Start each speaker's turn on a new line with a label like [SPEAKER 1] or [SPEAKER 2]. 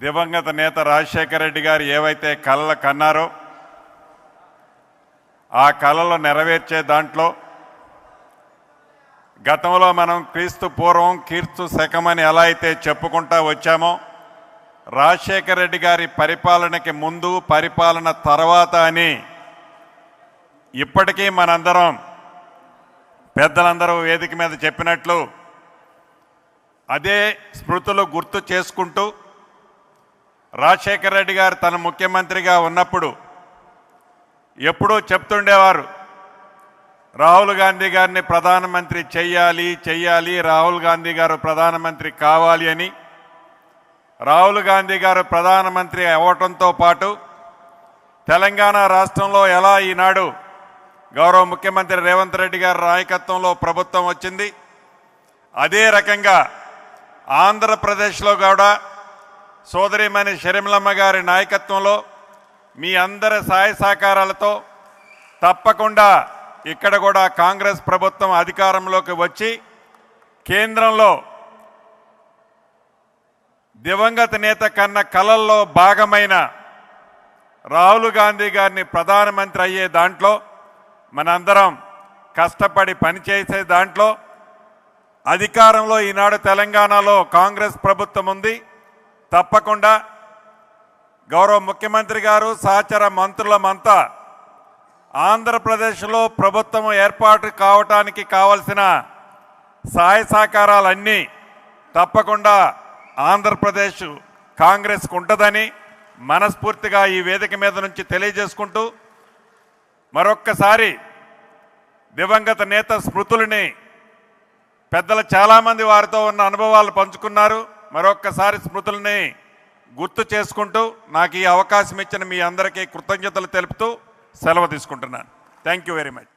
[SPEAKER 1] దివంగత నేత రాజశేఖర రెడ్డి గారు ఏవైతే కళలు కన్నారో ఆ కళలు నెరవేర్చే దాంట్లో గతంలో మనం క్రీస్తు పూర్వం కీర్తు శకమని ఎలా అయితే చెప్పుకుంటా వచ్చామో రాజశేఖర రెడ్డి గారి పరిపాలనకి ముందు పరిపాలన తర్వాత అని ఇప్పటికీ మనందరం పెద్దలందరూ వేదిక మీద చెప్పినట్లు అదే స్మృతులు గుర్తు చేసుకుంటూ రాజశేఖర రెడ్డి గారు తన ముఖ్యమంత్రిగా ఉన్నప్పుడు ఎప్పుడూ చెప్తుండేవారు రాహుల్ గాంధీ గారిని ప్రధానమంత్రి చెయ్యాలి చెయ్యాలి రాహుల్ గాంధీ గారు ప్రధానమంత్రి కావాలి అని రాహుల్ గాంధీ గారు ప్రధానమంత్రి అవ్వటంతో పాటు తెలంగాణ రాష్ట్రంలో ఎలా ఈనాడు గౌరవ ముఖ్యమంత్రి రేవంత్ రెడ్డి గారి నాయకత్వంలో ప్రభుత్వం వచ్చింది అదే రకంగా ఆంధ్రప్రదేశ్లో కూడా సోదరిమణి షరిమలమ్మ గారి నాయకత్వంలో మీ అందరి సహాయ సహకారాలతో తప్పకుండా ఇక్కడ కూడా కాంగ్రెస్ ప్రభుత్వం అధికారంలోకి వచ్చి కేంద్రంలో దివంగత నేత కన్న కలల్లో భాగమైన రాహుల్ గాంధీ గారిని ప్రధానమంత్రి అయ్యే దాంట్లో మనందరం కష్టపడి పనిచేసే దాంట్లో అధికారంలో ఈనాడు తెలంగాణలో కాంగ్రెస్ ప్రభుత్వం ఉంది. తప్పకుండా గౌరవ ముఖ్యమంత్రి గారు సహచర మంత్రులమంతా ఆంధ్రప్రదేశ్లో ప్రభుత్వం ఏర్పాటు కావటానికి కావలసిన సహాయ సహకారాలన్నీ తప్పకుండా ఆంధ్రప్రదేశ్ కాంగ్రెస్కు ఉంటుందని మనస్ఫూర్తిగా ఈ వేదిక మీద నుంచి తెలియజేసుకుంటూ మరొక్కసారి దివంగత నేత స్మృతులని పెద్దలు చాలామంది వారితో ఉన్న అనుభవాలు పంచుకున్నారు. మరొక్కసారి స్మృతుల్ని గుర్తు చేసుకుంటూ నాకు ఈ అవకాశం ఇచ్చిన మీ అందరికీ కృతజ్ఞతలు తెలుపుతూ సెలవు తీసుకుంటున్నాను. Thank you very much